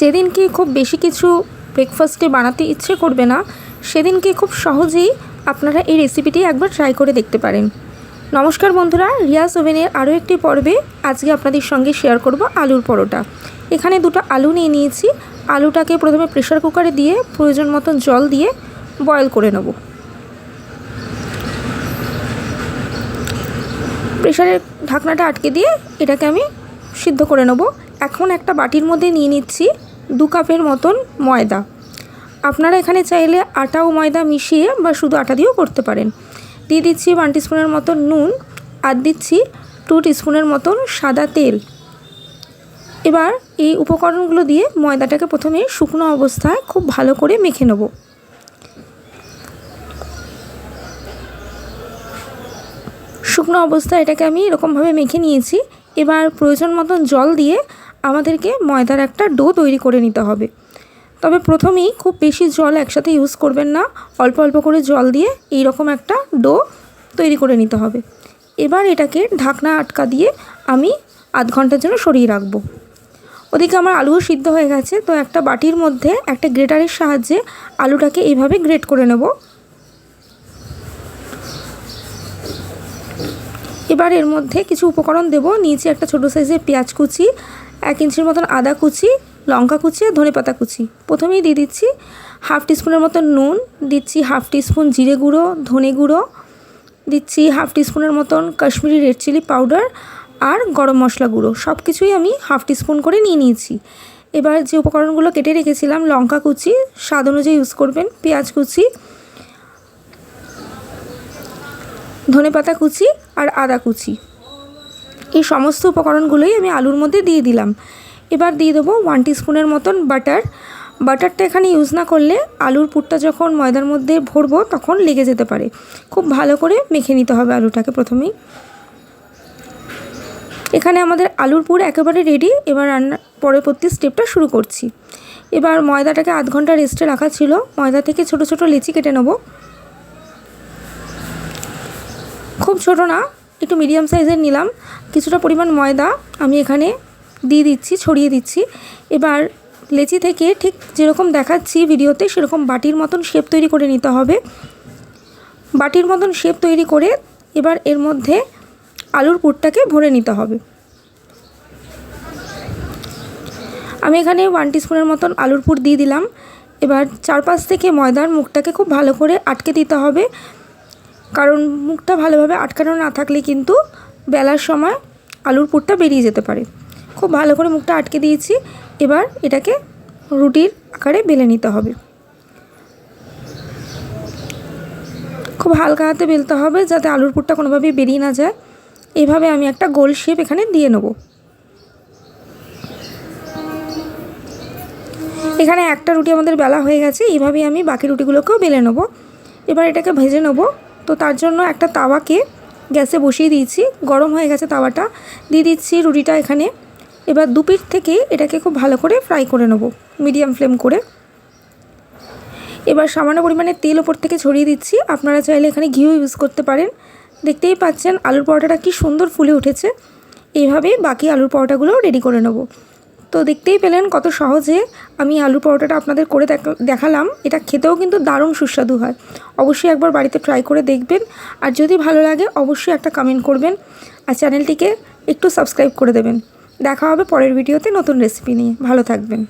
যেদিনকে খুব বেশি কিছু ব্রেকফাস্টে বানাতে ইচ্ছে করবে না, সেদিনকে খুব সহজেই আপনারা এই রেসিপিটি একবার ট্রাই করে দেখতে পারেন। নমস্কার বন্ধুরা, রিয়াজ ওভেনের আরও একটি পর্বে আজকে আপনাদের সঙ্গে শেয়ার করব আলুর পরোটা। এখানে দুটো আলু নিয়ে নিয়েছি। আলুটাকে প্রথমে প্রেশার কুকারে দিয়ে প্রয়োজন মতন জল দিয়ে বয়েল করে নেব। প্রেশারের ঢাকনাটা আটকে দিয়ে এটাকে আমি সিদ্ধ করে নেব। এখন একটা বাটির মধ্যে নিয়ে নিচ্ছি দু কাপের মতন ময়দা। আপনারা এখানে চাইলে আটা ও ময়দা মিশিয়ে বা শুধু আটা দিয়েও করতে পারেন। দিয়ে দিচ্ছি ওয়ান টিস্পুনের মতন নুন আর দিচ্ছি টু টিস্পুনের মতন সাদা তেল। এবার এই উপকরণগুলো দিয়ে ময়দাটাকে প্রথমে শুকনো অবস্থায় খুব ভালো করে মেখে নেব। শুকনো অবস্থায় এটাকে আমি এরকমভাবে মেখে নিয়েছি। এবার প্রয়োজন মতন জল দিয়ে আমাদেরকে ময়দার একটা ডো তৈরি করে নিতে হবে। তবে প্রথমেই খুব বেশি জল একসাথে ইউজ করবেন না। অল্প অল্প করে জল দিয়ে এই রকম একটা ডো তৈরি করে নিতে হবে। এবার এটাকে ঢাকনা আটকা দিয়ে আমি আধ ঘণ্টার জন্য সরিয়ে রাখব। ওদিকে আমার আলুও সিদ্ধ হয়ে গেছে, তো একটা বাটির মধ্যে একটা গ্রেটারের সাহায্যে আলুটাকে এইভাবে গ্রেট করে নেব। এবার এর মধ্যে কিছু উপকরণ দেব। নিচে একটা ছোটো সাইজের পেঁয়াজ কুচি, এক ইঞ্চির মতন আদা কুচি, লঙ্কা কুচি, আর ধনে পাতা কুচি। প্রথমেই দিয়ে দিচ্ছি হাফ টিস্পুনের মতন নুন, দিচ্ছি হাফ টিস্পুন জিরে গুঁড়ো, ধনে গুঁড়ো, দিচ্ছি হাফ টিস্পুনের মতন কাশ্মীরি রেড চিলি পাউডার আর গরম মশলা গুঁড়ো। সব কিছুই আমি হাফ টিস্পুন করে নিয়ে নিয়েছি। এবার যে উপকরণগুলো কেটে রেখেছিলাম, লঙ্কা কুচি, স্বাদ অনুযায়ী ইউজ করবেন। পেঁয়াজ কুচি ধনে পাতা কুচি আর আদা কুচি। এই সমস্ত উপকরণগুলোই আমি আলুর মধ্যে দিয়ে দিলাম। এবার দিয়ে দেবো ওয়ান টিস্পুনের মতন বাটার বাটারটা এখানে ইউজ না করলে আলুর পুরটা যখন ময়দার মধ্যে ভরবো তখন লেগে যেতে পারে। খুব ভালো করে মেখে নিতে হবে আলুটাকে প্রথমেই। এখানে আমাদের আলুর পুর একেবারে রেডি এবার রান্না পরবর্তী স্টেপটা শুরু করছি। এবার ময়দাটাকে আধ ঘণ্টা রেস্টে রাখা ছিল। ময়দা থেকে ছোট ছোট লিচি কেটে নেব। খুব ছোট না, একটু মিডিয়াম সাইজের নিলাম। কিছুটা পরিমাণ ময়দা আমি এখানে দিয়ে দিচ্ছি, ছড়িয়ে দিচ্ছি। এবার লেচি থেকে ঠিক যেরকম দেখাচ্ছি ভিডিওতে, সেরকম বাটির মতন শেপ তৈরি করে নিতে হবে। বাটির মতন শেপ তৈরি করে এবার এর মধ্যে আলুর পুরটাকে ভরে নিতে হবে। আমি এখানে ওয়ান টিস্পুনের মতন আলুর পুর দিয়ে দিলাম। এবার চারপাশ থেকে ময়দার মুখটাকে খুব ভালো করে আটকে দিতে হবে। কারণ মুখটা ভালোভাবে আটকানো না থাকলে কিন্তু বেলার সময় আলুর পুরটা বেরিয়ে যেতে পারে। খুব ভালো করে মুখটা আটকে দিয়েছি। এবার এটাকে রুটির আকারে বেলে নিতে হবে। খুব হালকা হাতে বেলতে হবে যাতে আলুর পুরটা কোনোভাবেই বেরিয়ে না যায়। এইভাবে আমি একটা গোল শেপ এখানে দিয়ে নেব। এখানে একটা রুটি আমাদের বেলা হয়ে গেছে। এইভাবেই আমি বাকি রুটিগুলোকেও বেলে নেব। এবার এটাকে ভেজে নেব। তো তার জন্য একটা তাওয়াকে গ্যাসে বসিয়ে দিয়েছি। গরম হয়ে গেছে তাওয়াটা। দিয়ে দিচ্ছি রুটিটা এখানে। এবার দুপিঠ থেকে এটাকে খুব ভালো করে ফ্রাই করে নেব, মিডিয়াম ফ্লেম করে। এবার সামান্য পরিমাণে তেল ওপর থেকে ছড়িয়ে দিচ্ছি। আপনারা চাইলে এখানে ঘিও ইউজ করতে পারেন। দেখতেই পাচ্ছেন, আলুর পরোটাটা কি সুন্দর ফুলে উঠেছে। এইভাবেই বাকি আলুর পরোটাগুলোও রেডি করে নেব। তো দেখতেই পেলেন কত সহজে আমি আলু পরোটাটা আপনাদের করে দেখালাম। এটা খেতেও কিন্তু দারুণ সুস্বাদু হয়। অবশ্যই একবার বাড়িতে ট্রাই করে দেখবেন। আর যদি ভালো লাগে, অবশ্যই একটা কমেন্ট করবেন। আর চ্যানেলটিকে একটু সাবস্ক্রাইব করে দেবেন। দেখা হবে পরের ভিডিওতে নতুন রেসিপি নিয়ে। ভালো থাকবেন।